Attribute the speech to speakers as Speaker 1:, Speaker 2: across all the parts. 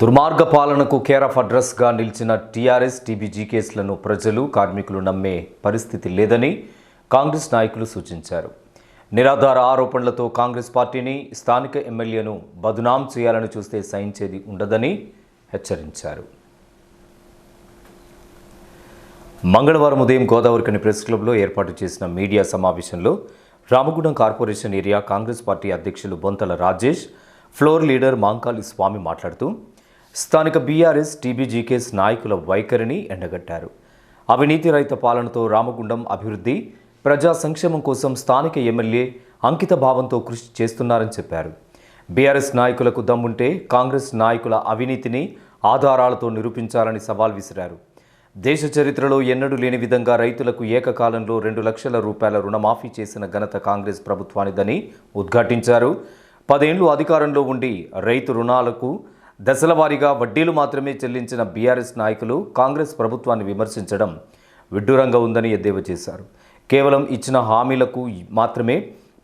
Speaker 1: దుర్మార్గ పాలనకు care of అడ్రస్గా నిలిచిన టీఆర్ఎస్ టీబీజీ కేసులను ప్రజలు కార్మికులు నమ్మే పరిస్థితి లేదని కాంగ్రెస్ నాయకులు సూచించారు. నిరాధార ఆరోపణలతో కాంగ్రెస్ పార్టీని స్థానిక ఎమ్మెల్యేను బదునాం చేయాలని చూస్తే సహించేది ఉండదని హెచ్చరించారు. మంగళవారం ఉదయం గోదావరికని ప్రెస్ క్లబ్లో ఏర్పాటు చేసిన మీడియా సమావేశంలో Ramagundam corporation area Congress party అధ్యక్షులు బొంతల రాజేష్ ఫ్లోర్ లీడర్ మాంకాలి స్వామి మాట్లాడుతూ స్థానిక బీఆర్ఎస్ టీబీజీకేస్ నాయకుల వైఖరిని ఎండగట్టారు. అవినీతి రహిత పాలనతో రామగుండం అభివృద్ధి ప్రజా సంక్షేమం కోసం స్థానిక ఎమ్మెల్యే అంకిత భావంతో కృషి చేస్తున్నారని చెప్పారు. బీఆర్ఎస్ నాయకులకు దమ్ముంటే కాంగ్రెస్ నాయకుల అవినీతిని ఆధారాలతో నిరూపించాలని సవాల్ విసిరారు. దేశ చరిత్రలో ఎన్నడూ లేని విధంగా రైతులకు ఏకకాలంలో రెండు లక్షల రూపాయల రుణమాఫీ చేసిన ఘనత కాంగ్రెస్ ప్రభుత్వానిదని ఉద్ఘాటించారు. పదేండ్లు అధికారంలో ఉండి రైతు రుణాలకు దశలవారీగా వడ్డీలు మాత్రమే చెల్లించిన బీఆర్ఎస్ నాయకులు కాంగ్రెస్ ప్రభుత్వాన్ని విమర్శించడం విడ్డూరంగా ఉందని ఎద్దేవా చేశారు. కేవలం ఇచ్చిన హామీలకు మాత్రమే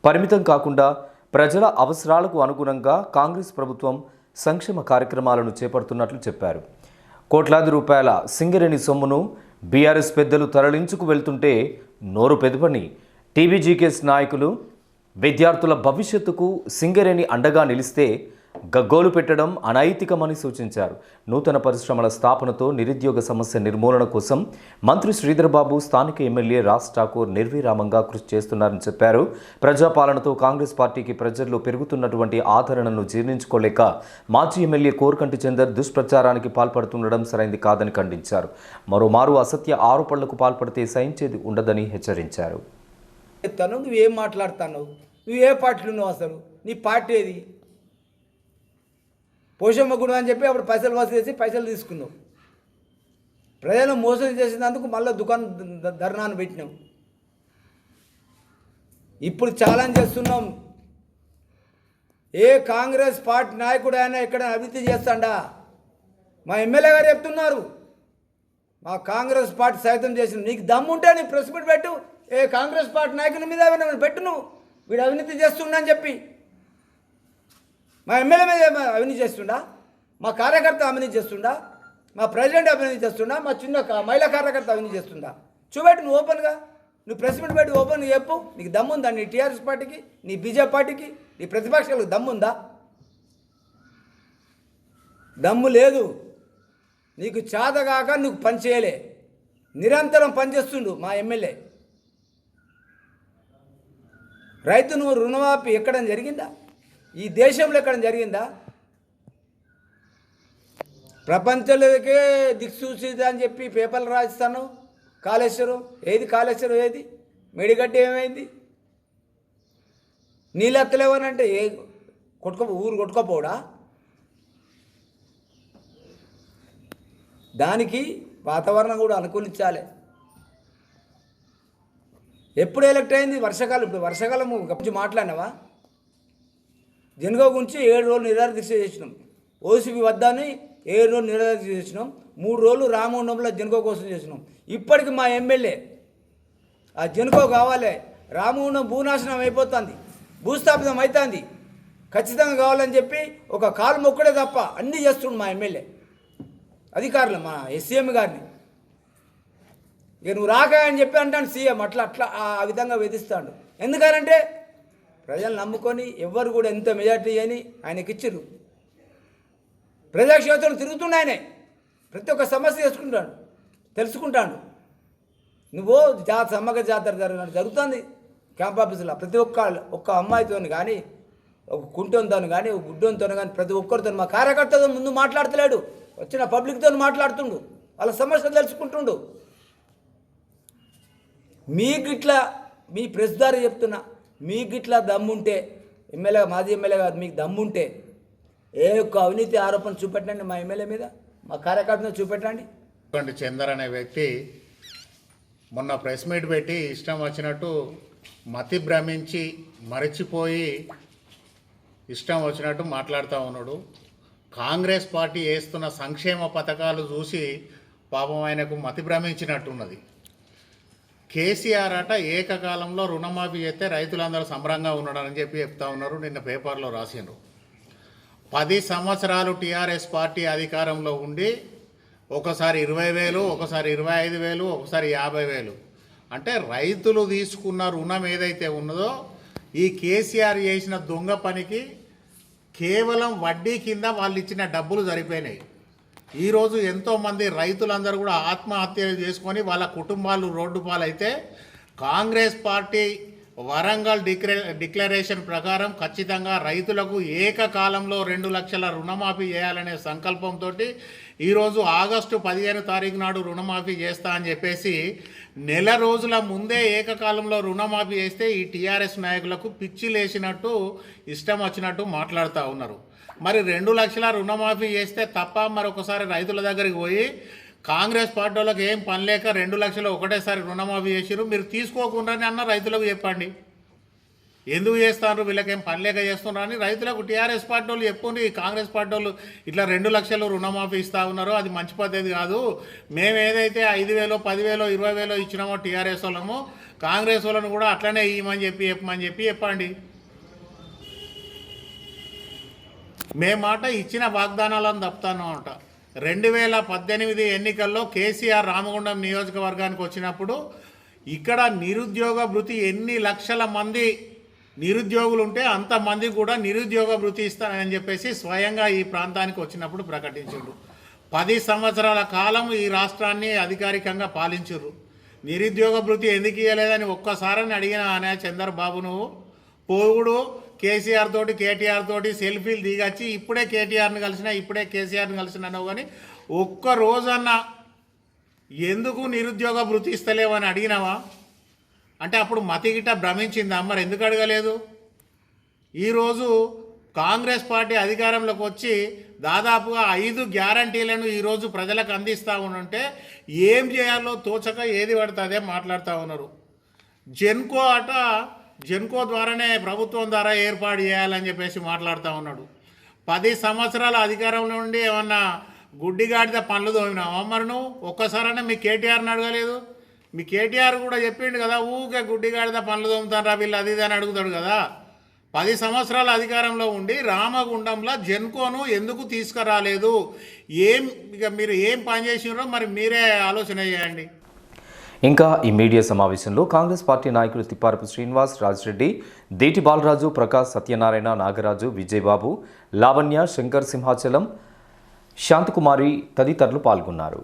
Speaker 1: పరిమితం కాకుండా ప్రజల అవసరాలకు అనుగుణంగా కాంగ్రెస్ ప్రభుత్వం సంక్షేమ కార్యక్రమాలను చేపడుతున్నట్లు చెప్పారు. కోట్లాది రూపాయల సింగరేణి సొమ్మును బీఆర్ఎస్ పెద్దలు తరలించుకు వెళ్తుంటే నోరు పెదపని టీబీజీకేఎస్ నాయకులు విద్యార్థుల భవిష్యత్తుకు సింగరేణి అండగా నిలిస్తే గగ్గోలు పెట్టడం అనైతికమని సూచించారు. నూతన పరిశ్రమల స్థాపనతో నిరుద్యోగ సమస్య నిర్మూలన కోసం మంత్రి శ్రీధర్బాబు స్థానిక ఎమ్మెల్యే రాజ్ ఠాకూర్ నిర్విరామంగా కృషి చేస్తున్నారని చెప్పారు. ప్రజాపాలనతో కాంగ్రెస్ పార్టీకి ప్రజల్లో పెరుగుతున్నటువంటి ఆదరణను జీర్ణించుకోలేక మాజీ ఎమ్మెల్యే కోరకంటి చందర్ దుష్ప్రచారానికి పాల్పడుతుండడం సరైంది కాదని ఖండించారు. మరోమారు అసత్య ఆరోపణలకు పాల్పడితే సహించేది ఉండదని హెచ్చరించారు.
Speaker 2: చెప్తాను నువ్వు ఏం మాట్లాడుతాను నువ్వు ఏ పార్టీలో ఉన్నావు అసలు? నీ పార్టీ ఏది? పోషమ్మ గుడి అని చెప్పి అప్పుడు పైసలు వసూలు చేసి పైసలు తీసుకున్నాం. ప్రజలను మోసం చేసినందుకు మళ్ళీ దుకాణం ధర్నాన్ని ధర్నాను పెట్టినాం. ఇప్పుడు ఛాలెంజ్ చేస్తున్నాం. ఏ కాంగ్రెస్ పార్టీ నాయకుడు అయినా ఇక్కడ అభివృద్ధి చేస్తాడా? మా ఎమ్మెల్యే గారు చెప్తున్నారు. మా కాంగ్రెస్ పార్టీ సైతం చేసిన నీకు దమ్ముంటే నీ ప్రెస్ మీట్ పెట్టు. ఏ కాంగ్రెస్ పార్టీ నాయకుని మీద పెట్టును పెట్టు నువ్వు. వీడు అవినీతి చేస్తుండని చెప్పి. మా ఎమ్మెల్యే మీద ఏమైనా అవినీతి చేస్తుండా? మా కార్యకర్త అవినీతి చేస్తుండా? మా ప్రెసిడెంట్ అవినీతి చేస్తుండా? మా చిన్న మహిళా కార్యకర్త అవినీతి చేస్తుండా? చూపెట్టు నువ్వు ఓపెన్గా నువ్వు ప్రెస్ మీట్ పెట్టి ఓపెన్ చెప్పు. నీకు దమ్ముందా నీ టీఆర్ఎస్ పార్టీకి? నీ బీజేపీ పార్టీకి? నీ ప్రతిపక్షాలకు దమ్ముందా? దమ్ము లేదు. నీకు చేతగాక నువ్వు పని చేయలే. నిరంతరం పనిచేస్తుండు మా ఎమ్మెల్యే. రైతు నువ్వు రుణమాఫీ ఎక్కడ జరిగిందా? ఈ దేశంలో ఎక్కడ జరిగిందా? ప్రపంచంలోకే దిక్సూచిది అని చెప్పి పేపర్లు రాస్తాను కాళేశ్వరం ఏది కాళేశ్వరం ఏది? మెడిగడ్డ ఏమైంది? నీళ్ళెత్తలేవనంటే ఏ కొట్టుకో ఊరు కొట్టుకోపోడా? దానికి వాతావరణం కూడా అనుకూలించాలి. ఎప్పుడు ఎలక్ట్ అయింది? వర్షాకాలం ఇప్పుడు వర్షాకాలం గప్పించి మాట్లాడినావా? జనగో గురించి ఏడు రోజులు నిరాహార దీక్ష చేసినాం. ఓసీపీ వద్దని ఏడు రోజులు నిరాహార దీక్ష చేసినాం. మూడు రోజులు రామగుండంలో జనగో కోసం చేసినాం. ఇప్పటికి మా ఎమ్మెల్యే ఆ జనుకో కావాలి రామగుండం భూనాశనం అయిపోతుంది భూస్థాపితం అవుతుంది. ఖచ్చితంగా కావాలని చెప్పి ఒక కాలు మొక్కడే తప్ప అన్నీ చేస్తుండు మా ఎమ్మెల్యే. అధికారులు మా ఎస్సీఎం గారిని. ఇక నువ్వు రాక అని చెప్పి అంటాను సీఎం. అట్లా అట్లా ఆ విధంగా వేధిస్తాడు. ఎందుకనంటే ప్రజలు నమ్ముకొని ఎవ్వరు కూడా ఎంత మెజార్టీ అని ఆయనకి ఇచ్చిర్రు. ప్రజాక్షేత్రం తిరుగుతున్నాయనే. ప్రతి ఒక్క సమస్య చేసుకుంటాడు తెలుసుకుంటాడు. నువ్వు జాతర సమ్మక జాతర జరగ జరుగుతుంది. క్యాంప్ ఆఫీసులో ప్రతి ఒక్క ఒక్క అమ్మాయితో కానీ ఒక కుంటంతో కానీ ఒక గుడ్డంతో కానీ ప్రతి ఒక్కరితో మా కార్యకర్తతో ముందు మాట్లాడతలేడు. వచ్చిన పబ్లిక్తో మాట్లాడుతుండు. వాళ్ళ సమస్యలు తెలుసుకుంటుండు. మీకు ఇట్లా మీ ప్రెస్ ద్వారా చెప్తున్నా మీకు ఇట్లా దమ్ముంటే ఎమ్మెల్యే మాజీ ఎమ్మెల్యే కాదు మీకు దమ్ముంటే ఏ ఒక్క అవినీతి ఆరోపణ చూపెట్టండి మా ఎమ్మెల్యే మీద మా కార్యకర్తను చూపెట్టండి.
Speaker 3: చందర్ అనే వ్యక్తి మొన్న ప్రెస్ మీట్ పెట్టి ఇష్టం వచ్చినట్టు మతి భ్రమించి మరచిపోయి ఇష్టం వచ్చినట్టు మాట్లాడుతూ ఉన్నాడు. కాంగ్రెస్ పార్టీ వేస్తున్న సంక్షేమ పథకాలు చూసి పాపం ఆయనకు మతి భ్రమించినట్టున్నది. కేసీఆర్ అట ఏకకాలంలో రుణమాఫీ చేస్తే రైతులందరూ సంబరంగా ఉన్నాడని చెప్పి చెప్తా ఉన్నారు. నిన్న పేపర్లో రాసిండ్రు. పది సంవత్సరాలు టీఆర్ఎస్ పార్టీ అధికారంలో ఉండి ఒకసారి ఇరవై వేలు ఒకసారి ఇరవై ఐదు వేలు ఒకసారి యాభై వేలు. అంటే రైతులు తీసుకున్న రుణం ఏదైతే ఉన్నదో ఈ కేసీఆర్ చేసిన దొంగ పనికి కేవలం వడ్డీ కింద వాళ్ళు ఇచ్చిన డబ్బులు సరిపోయినాయి. ఈరోజు ఎంతోమంది రైతులందరూ కూడా ఆత్మహత్యలు చేసుకొని వాళ్ళ కుటుంబాలు రోడ్డు పాలైతే కాంగ్రెస్ పార్టీ వరంగల్ డిక్లే డిక్లరేషన్ ప్రకారం ఖచ్చితంగా రైతులకు ఏకకాలంలో రెండు లక్షల రుణమాఫీ చేయాలనే సంకల్పంతో ఈరోజు ఆగస్టు పదిహేను తారీఖు నాడు రుణమాఫీ చేస్తా అని చెప్పేసి నెల రోజుల ముందే ఏకకాలంలో రుణమాఫీ చేస్తే ఈ టీఆర్ఎస్ నాయకులకు పిచ్చి లేచినట్టు ఇష్టం వచ్చినట్టు మాట్లాడుతూ ఉన్నారు. మరి రెండు లక్షల రుణమాఫీ చేస్తే తప్ప మరొకసారి రైతుల దగ్గరికి పోయి కాంగ్రెస్ పార్టీ వాళ్ళకి ఏం పని లేక రెండు లక్షలు ఒకటేసారి రుణమాఫీ చేసారు మీరు తీసుకోకుండానే అన్న రైతులకు చెప్పండి. ఎందుకు చేస్తారు వీళ్ళకేం పని లేక చేస్తున్నారని రైతులకు టీఆర్ఎస్ పార్టీ వాళ్ళు చెప్పుండి కాంగ్రెస్ పార్టీ వాళ్ళు ఇట్లా రెండు లక్షలు రుణమాఫీ ఇస్తా ఉన్నారో. అది మంచి పద్ధతి కాదు. మేము ఏదైతే ఐదు వేలో పదివేలో ఇరవై వేలో ఇచ్చినామో టీఆర్ఎస్ వాళ్ళము కాంగ్రెస్ వాళ్ళను కూడా అట్లనే ఇవ్వమని చెప్పి చెప్పమని చెప్పి చెప్పండి. మేమాట మాట ఇచ్చిన వాగ్దానాలను తప్పుతాను అంట. రెండు వేల పద్దెనిమిది ఎన్నికల్లో కేసీఆర్ రామగుండం నియోజకవర్గానికి వచ్చినప్పుడు ఇక్కడ నిరుద్యోగ భృతి ఎన్ని లక్షల మంది నిరుద్యోగులు ఉంటే అంతమంది కూడా నిరుద్యోగ భృతి ఇస్తానని చెప్పేసి స్వయంగా ఈ ప్రాంతానికి వచ్చినప్పుడు ప్రకటించారు పది సంవత్సరాల కాలం ఈ రాష్ట్రాన్ని అధికారికంగా పాలించారు నిరుద్యోగ భృతి ఎందుకు ఇవ్వలేదని ఒక్కసారని అడిగిన అనే చంద్రబాబు నువ్వు పోవుడు కేసీఆర్ తోటి కేటీఆర్ తోటి సెల్ఫీలు దిగచ్చి ఇప్పుడే కేటీఆర్ని కలిసిన ఇప్పుడే కేసీఆర్ని కలిసిన అన్నావు కానీ ఒక్క రోజన్నా ఎందుకు నిరుద్యోగ భృతి ఇస్తలేవని అడిగినావా? అంటే అప్పుడు మతిగిట భ్రమించిందా? మరి ఎందుకు అడగలేదు? ఈరోజు కాంగ్రెస్ పార్టీ అధికారంలోకి వచ్చి దాదాపుగా ఐదు గ్యారంటీలను ఈరోజు ప్రజలకు అందిస్తూ ఉంటే ఏం చేయాలో తోచక ఏది పడితే అదే మాట్లాడుతూ ఉన్నారు. జెన్కో అట జెన్కో ద్వారానే ప్రభుత్వం ద్వారా ఏర్పాటు చేయాలని చెప్పేసి మాట్లాడుతూ ఉన్నాడు. పది సంవత్సరాల అధికారంలో ఉండి ఏమన్నా గుడ్డిగాడిద పనులు తోమినావా? మరి నువ్వు ఒక్కసారైనా మీ కేటీఆర్ని అడగలేదు? మీ కేటీఆర్ కూడా చెప్పిండు కదా ఊకే గుడ్డిగాడిద పనులు తోముతారా వీళ్ళు అది ఇది అని అడుగుతాడు కదా. పది సంవత్సరాల అధికారంలో ఉండి రామగుండంలో జెన్కోను ఎందుకు తీసుకురాలేదు? ఏం ఇక మీరు ఏం పని చేసినారో మరి మీరే ఆలోచన చేయండి.
Speaker 1: ఇంకా ఈ మీడియా సమావేశంలో కాంగ్రెస్ పార్టీ నాయకులు తిప్పారపు శ్రీనివాస్ రాజిరెడ్డి దేటి బాలరాజు ప్రకాష్ సత్యనారాయణ నాగరాజు విజయబాబు లావణ్య శంకర్ సింహాచలం శాంతకుమారి తదితరులు పాల్గొన్నారు.